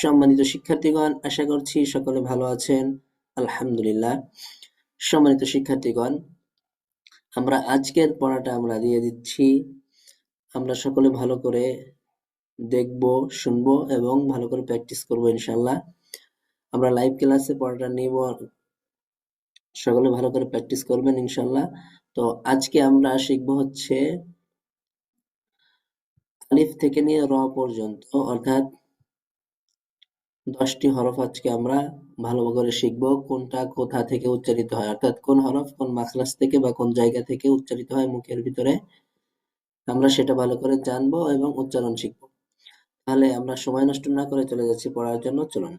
সম্মানিত শিক্ষার্থীগণ, আশা করছি সকলে ভালো আছেন। আলহামদুলিল্লাহ। সম্মানিত শিক্ষার্থীগণ, আমরা আজকের পড়াটা আমরা দিয়ে দিচ্ছি। আমরা সকলে ভালো করে দেখব, শুনব এবং ভালো করে প্র্যাকটিস করব ইনশাল্লাহ আমরা লাইভ ক্লাসে পড়াটা নিব। সকলে ভালো করে প্র্যাকটিস করবেন ইনশাল্লাহ তো আজকে আমরা শিখব হচ্ছে আলিফ থেকে নিয়ে র পর্যন্ত, অর্থাৎ দশটি হরফ আজকে আমরা ভালো করে শিখব, কোনটা কোথা থেকে উচ্চারিত হয়। অর্থাৎ কোন হরফ কোন মাখরাজ থেকে বা কোন জায়গা থেকে উচ্চারিত হয় মুখের ভিতরে। আমরা সেটা ভালো করে জানব এবং উচ্চারণ শিখব। তাহলে আমরা সময় নষ্ট না করে চলে যাচ্ছি পড়ার জন্য। চলুন।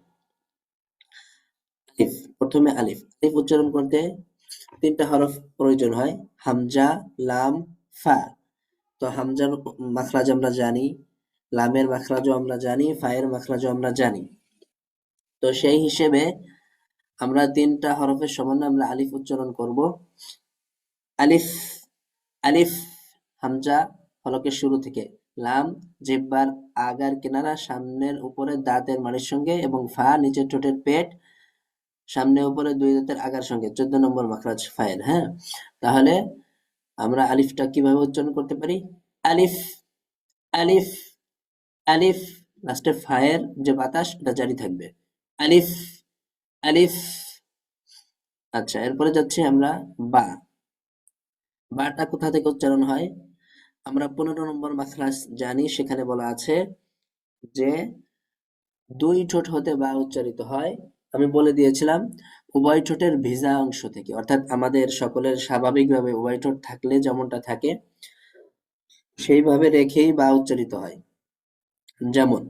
আলিফ, প্রথমে আলিফ। আলিফ উচ্চারণ করতে তিনটা হরফ প্রয়োজন হয়। হামজা, লাম, ফা। তো হামজার মাখরাজ আমরা জানি, লামের মাখরাজও আমরা জানি, ফায়ের মাখরাজও আমরা জানি। তো সেই হিসেবে আমরা তিনটা হরফের সমন্বয়ে আমরা আলিফ উচ্চারণ করব। আলিফ আলিফ, হামজা হলকের শুরু থেকে। লাম, জিব্বার, আগার কিনারা, সামনের উপরে দাঁতের মাড়ির সঙ্গে এবং ফা, নিচের ঠোঁটের পেট, সামনে উপরে দুই দাঁতের আগার সঙ্গে। চোদ্দ নম্বর মাখরাজ ফায়ের হ্যাঁ? তাহলে আমরা আলিফটা কীভাবে উচ্চারণ করতে পারি? আলিফ আলিফ আলিফ, লাস্টে ফায়ের যে বাতাস, এটা জারি থাকবে। আলিফ আলিফ আচ্ছা এরপরে যাচ্ছি আমরা বা। বাটা কোথা থেকে উচ্চারণ হয়? আমরা পনেরো নম্বর মাখরাজ জানি, সেখানে বলা আছে যে দুই ঠোঁট হতে বা উচ্চারিত হয়। আমি বলে দিয়েছিলাম, উভয় ঠোঁটের ভিজা অংশ থেকে, অর্থাৎ আমাদের সকলের স্বাভাবিকভাবে উভয় ঠোঁট থাকলে যেমনটা থাকে, সেইভাবে রেখেই বা উচ্চারিত হয়। যেমন,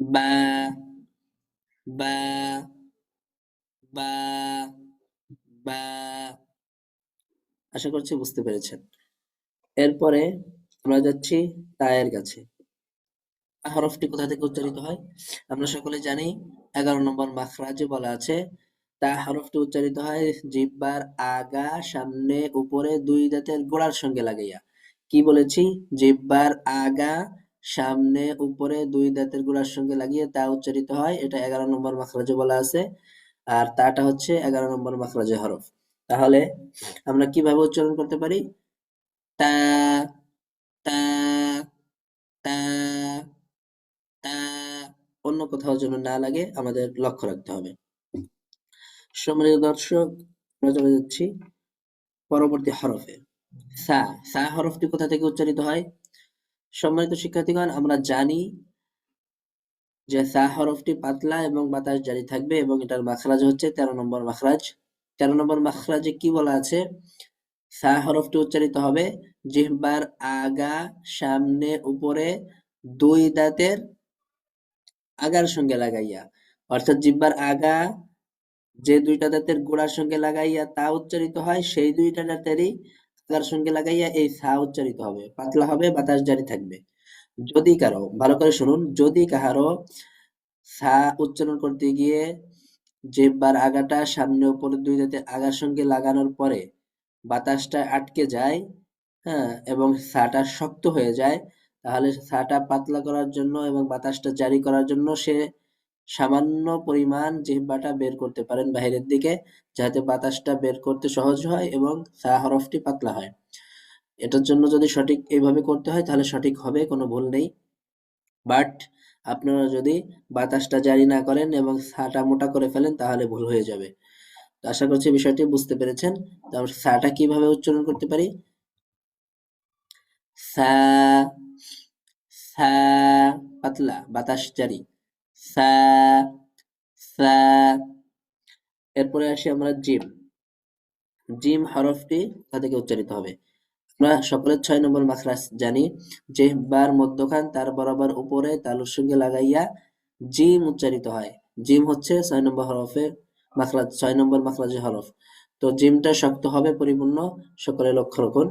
বা বা বা বা আশা করছি বুঝতে পেরেছেন। এরপরে আমরা যাচ্ছি তায়ের কাছে। হরফটি কোথা থেকে উচ্চারিত হয়? আমরা সকলে জানি, এগারো নম্বর মাখরাজে বলা আছে, তা হরফটি উচ্চারিত হয়, জিব্বার আগা সামনে উপরে দুই দাঁতের গোড়ার সঙ্গে লাগাইয়া। কি বলেছি? জিব্বার আগা সামনে উপরে দুই দাঁতের গোড়ার সঙ্গে লাগিয়ে তা উচ্চারিত হয়। এটা এগারো নম্বর মাখরাজে বলা আছে। আর তাটা হচ্ছে এগারো নম্বর মাখরাজে হরফ। তাহলে আমরা কীভাবে উচ্চারণ করতে পারি? তা তা তা তা, অন্য কোথাও যেন না লাগে, আমাদের লক্ষ্য রাখতে হবে। সম্মানিত দর্শক, আমরা চলে যাচ্ছি পরবর্তী হরফে। সা সা হরফটি কোথা থেকে উচ্চারিত হয়? সম্মানিত শিক্ষার্থীগণ, আমরা জানি যে সা হরফটি পাতলা এবং বাতাস জারি থাকবে এবং এটার মাখরাজ হচ্ছে তেরো নম্বর মাখরাজ। তেরো নম্বর মাখরাজে কি বলা আছে? সা হরফটি উচ্চারিত হবে জিহ্বার আগা সামনে উপরে দুই দাঁতের আগার সঙ্গে লাগাইয়া। অর্থাৎ জিহ্বার আগা যে দুইটা দাঁতের গোড়ার সঙ্গে লাগাইয়া তা উচ্চারিত হয়, সেই দুইটা দাঁতেরই আগার সঙ্গে লাগাইয়া এই সা উচ্চারিত হবে। পাতলা হবে, বাতাস জারি থাকবে। যদি কারও, ভালো করে শুনুন, যদি কাহারো সা উচ্চারণ করতে গিয়ে জিহ্বার আগাটা সামনে উপরে দুই দাঁতের আগার সঙ্গে লাগানোর পরে বাতাসটা আটকে যায় হ্যাঁ এবং সাটা শক্ত হয়ে যায়, তাহলে সাটা পাতলা করার জন্য এবং বাতাসটা জারি করার জন্য সে সামান্য পরিমাণ জিহ্বাটা বের করতে পারেন বাহিরের দিকে, যাতে বাতাসটা বের করতে সহজ হয় এবং সা হরফটি পাতলা হয়। এটার জন্য যদি সঠিক এইভাবে করতে হয়, তাহলে সঠিক হবে, কোনো ভুল নেই। বাট আপনারা যদি বাতাসটা জারি না করেন এবং সাটা মোটা করে ফেলেন, তাহলে ভুল হয়ে যাবে। তো আশা করছি বিষয়টি বুঝতে পেরেছেন। তো আমরা সাটা কীভাবে উচ্চারণ করতে পারি? সা সা, পাতলা, বাতাস জারি। সা সা। এরপরে আসি আমরা জিম। জিম হরফটি থেকে উচ্চারিত হবে। আমরা সকলের ছয় নম্বর মাখরাজ জানি। যে বার মধ্যখান তার বরাবর উপরে তালুর সঙ্গে লাগাইয়া জিম উচ্চারিত হয়। জিম হচ্ছে ছয় নম্বর হরফের মাখরাজ ছয় নম্বর মাখরাজের হরফ। তো জিমটা শক্ত হবে, পরিপূর্ণ, সকলে লক্ষ্য রাখুন।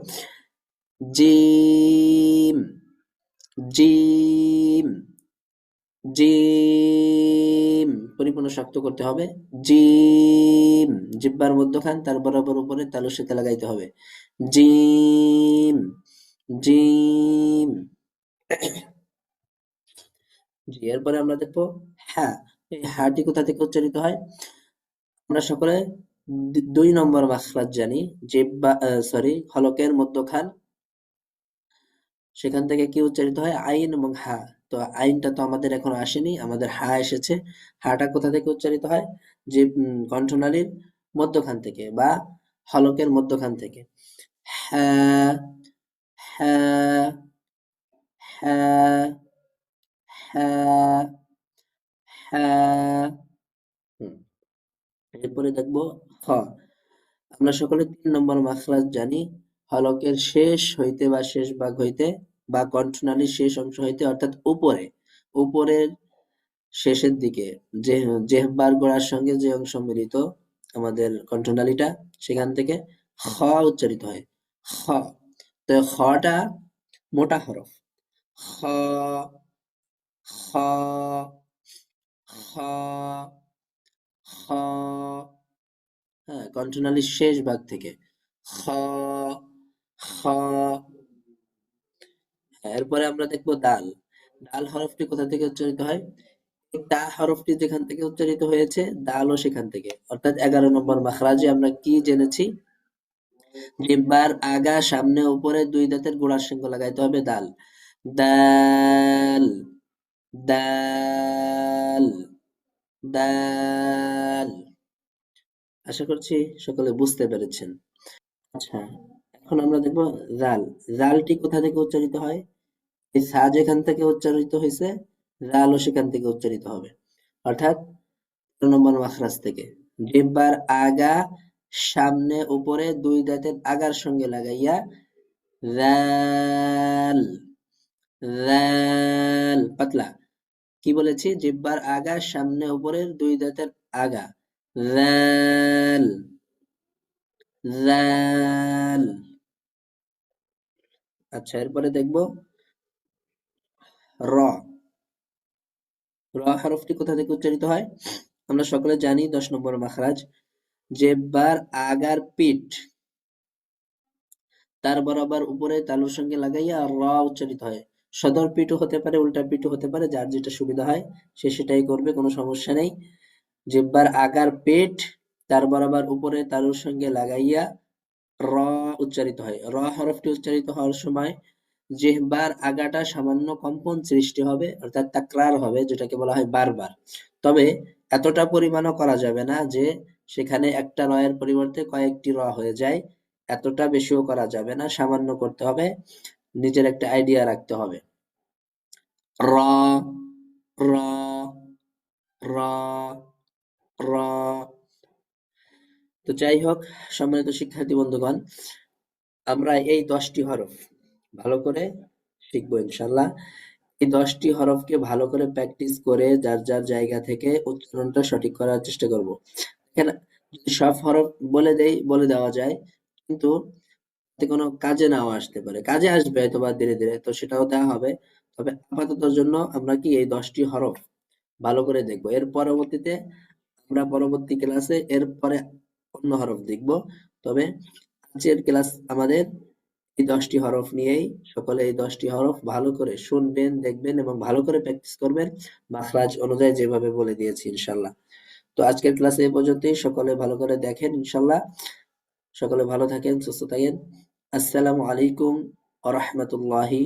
Gym gym. জিম, পরিপূর্ণ শক্ত করতে হবে। জিম, জিব্বার মধ্যখান, তার বরাবর উপরে তালুর সাথে লাগাইতে হবে। Gym gym. জি, এরপরে আমরা দেখব হ্যাঁ এই হাটি কোথা থেকে উচ্চারিত হয়? আমরা সকলে দুই নম্বর মাখরাজ জানি, জিব্বা সরি হলকের মধ্যখান। সেখান থেকে কি উচ্চারিত হয়? আইন এবং হা। তো আইনটা তো আমাদের এখনও আসেনি, আমাদের হা এসেছে। হাটা কোথা থেকে উচ্চারিত হয়? যে কণ্ঠনালীর মধ্যখান থেকে বা হলকের মধ্যখান থেকে। হ্যাঁ হ্যাঁ হ্যাঁ হ্যাঁ হ্যাঁ এরপরে দেখব খ। আমরা সকলে তিন নম্বর মাখরাজ জানি, হলকের শেষ হইতে বা শেষ ভাগ হইতে বা কণ্ঠনালীর শেষ অংশ হইতে অর্থাৎ উপরে, উপরের শেষের দিকে, যে, জেহ্বার গোড়ার সঙ্গে যে অংশ মিলিত আমাদের কণ্ঠনালীটা, সেখান থেকে খ উচ্চারিত হয়। খ। তো খটা মোটা হরফ। খ খ খ খ হ্যাঁ কণ্ঠনালীর শেষ ভাগ থেকে। খ খ এরপরে আমরা দেখব দাল। দাল হরফটি কোথা থেকে উচ্চারিত হয়? দা হরফটি যেখান থেকে উচ্চারিত হয়েছে, দালও সেখান থেকে। অর্থাৎ এগারো নম্বর মাখরাজে আমরা কি জেনেছি? জিহ্বার আগা সামনে উপরে দুই দাঁতের গোড়ার সঙ্গে লাগাইতে হবে দাল। দাল দাল দাল। আশা করছি সকলে বুঝতে পেরেছেন। আচ্ছা এখন আমরা দেখব রাল। রালটি কোথা থেকে উচ্চারিত হয়? এই সা যেখান থেকে উচ্চারিত হয়েছে রালও সেখান থেকে উচ্চারিত হবে। অর্থাৎ নম্বর মাখরাজ থেকে। জিহ্বার আগা সামনে উপরে দুই দাঁতের আগার সঙ্গে লাগাইয়া রাল রাল, পাতলা। কি বলেছি? জিহ্বার আগা সামনে উপরের দুই দাঁতের আগা। রাল রাল। আচ্ছা এরপরে দেখব। র। র হরফটি কোথা থেকে উচ্চারিত হয়? আমরা সকলে জানি, দশ নম্বর মাখরাজ। জেব্বার আগার পিঠ। তার বরাবর উপরে তালুর সঙ্গে লাগাইয়া র উচ্চারিত হয়। সদর পিঠও হতে পারে, উল্টা পিঠও হতে পারে, যার যেটা সুবিধা হয়, সে সেটাই করবে, কোনো সমস্যা নেই। জেব্বার আগার পেট তার বরাবর উপরে তালুর সঙ্গে লাগাইয়া র উচ্চারিত হয়। র হরফটি উচ্চারিত হওয়ার সময় জিহ্বার আগাটা সামান্য কম্পন সৃষ্টি হবে, অর্থাৎ তাকরার হবে, যেটাকে বলা হয় বারবার। তবে এতটা পরিমাণও করা যাবে না যে সেখানে একটা রয়ের পরিবর্তে কয়েকটি র হয়ে যায়। এতটা বেশিও করা যাবে না, সামান্য করতে হবে, নিজের একটা আইডিয়া রাখতে হবে। র র র র তো যাই হোক, সম্মানিত শিক্ষার্থী বন্ধুগণ, আমরা এই দশটি হরফ ভালো করে শিখব ইনশাল্লাহ এই দশটি হরফকে ভালো করে প্র্যাকটিস করে যার যার জায়গা থেকে উচ্চারণটা সঠিক করার চেষ্টা করব। সব হরফ বলে দেই, বলে দেওয়া যায়, কিন্তু কোনো কাজে নাও আসতে পারে। কাজে আসবে হয়তো বা ধীরে ধীরে, তো সেটাও দেওয়া হবে। তবে আপাতত জন্য আমরা কি এই দশটি হরফ ভালো করে দেখব। এর পরবর্তীতে আমরা পরবর্তী ক্লাসে এর পরে অন্য হরফ দেখব। তবে আজকের ক্লাস আমাদের এই দশটি হরফ নিয়েই সকলে এই দশটি হরফ ভালো করে শুনবেন, দেখবেন এবং ভালো করে প্র্যাকটিস করবেন। মাখরাজ অনুযায়ী যেভাবে বলে দিয়েছি ইনশাল্লাহ তো আজকের ক্লাসে এই পর্যন্তই। সকলে ভালো করে দেখেন ইনশাল্লাহ সকলে ভালো থাকেন, সুস্থ থাকেন। আসসালামু আলাইকুম আ রহমতুল্লাহি